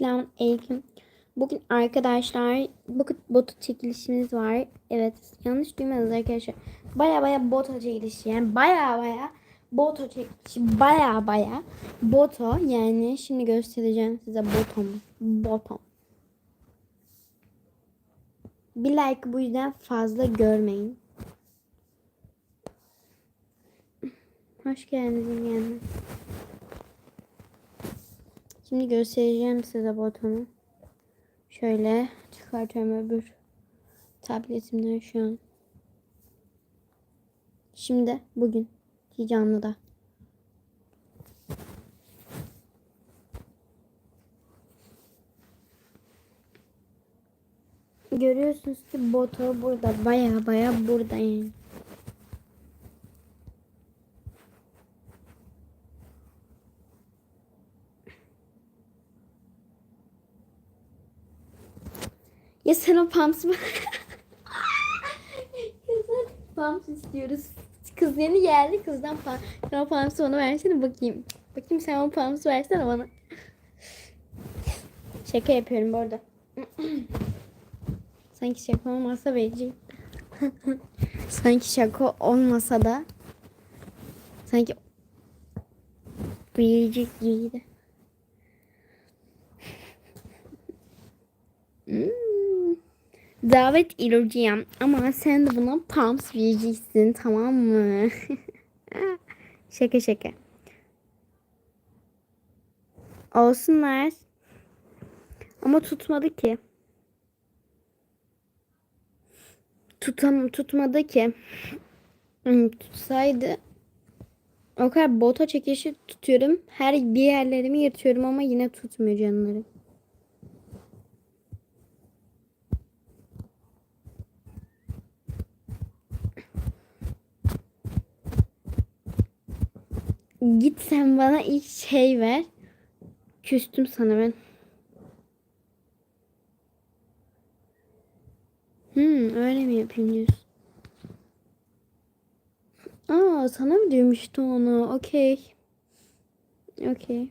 Selamun Aleyküm. Bugün arkadaşlar bu botu çekilişimiz var. Evet yanlış duymadınız arkadaşlar. Baya baya boto çekilişi yani baya baya boto çekilişi baya baya boto yani şimdi göstereceğim size botom botom. Bir like bu yüzden fazla görmeyin. Hoş geldiniz yengenler. Şimdi göstereceğim size botonu. Şöyle çıkartıyorum öbür tabletimden şu an. Şimdi bugün canlıda. Görüyorsunuz ki boto burada baya baya burada yani. Ya sen o pumps mı? Pumps istiyoruz. Kız yeni geldi kızdan pumps. Sen o pumps ona versene bakayım. Bakayım sen o pumps versene bana. Şaka yapıyorum bu arada. Sanki şaka olmasa vereceğim. Sanki şaka olmasa da sanki verecek gibiydi. Hmm. Davet edeceğim ama sen de buna pumps vereceksin tamam mı? şaka şaka. Olsunlar. Ama tutmadı ki. Tutam tutmadı ki. Hmm, Tutsaydı o kadar bota çekişi tutuyorum. Her bir yerlerimi yırtıyorum ama yine tutmuyor canlarım. Git sen bana ilk şey ver. Küstüm sana ben. Hmm, öyle mi yapayım diyorsun? Aa, sana mı demişti onu? Okey. Okey.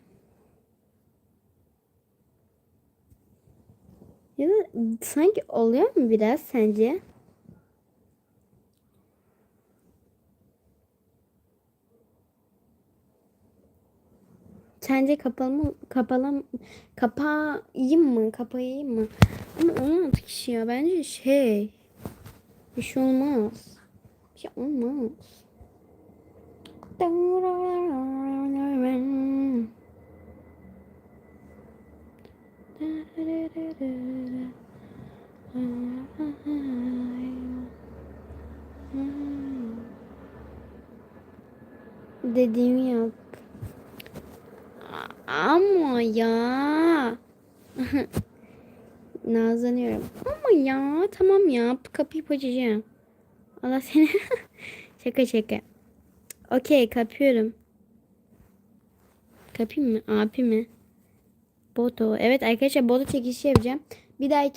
Ya da sanki oluyor mu biraz sence? Sence kapalı mı? Kapalı mı? Kapayım mı? Kapayayım mı? Ama 16 kişi ya. Bence şey. Bir şey olmaz. Bir şey olmaz. Dediğimi yap. Ama ya. Nazlanıyorum. Ama ya tamam ya kapıyı açacağım. Allah seni. şaka şaka. Okey kapıyorum. Kapayım mı? Abi mi? Boto. Evet arkadaşlar boto çekişi yapacağım. Bir dahaki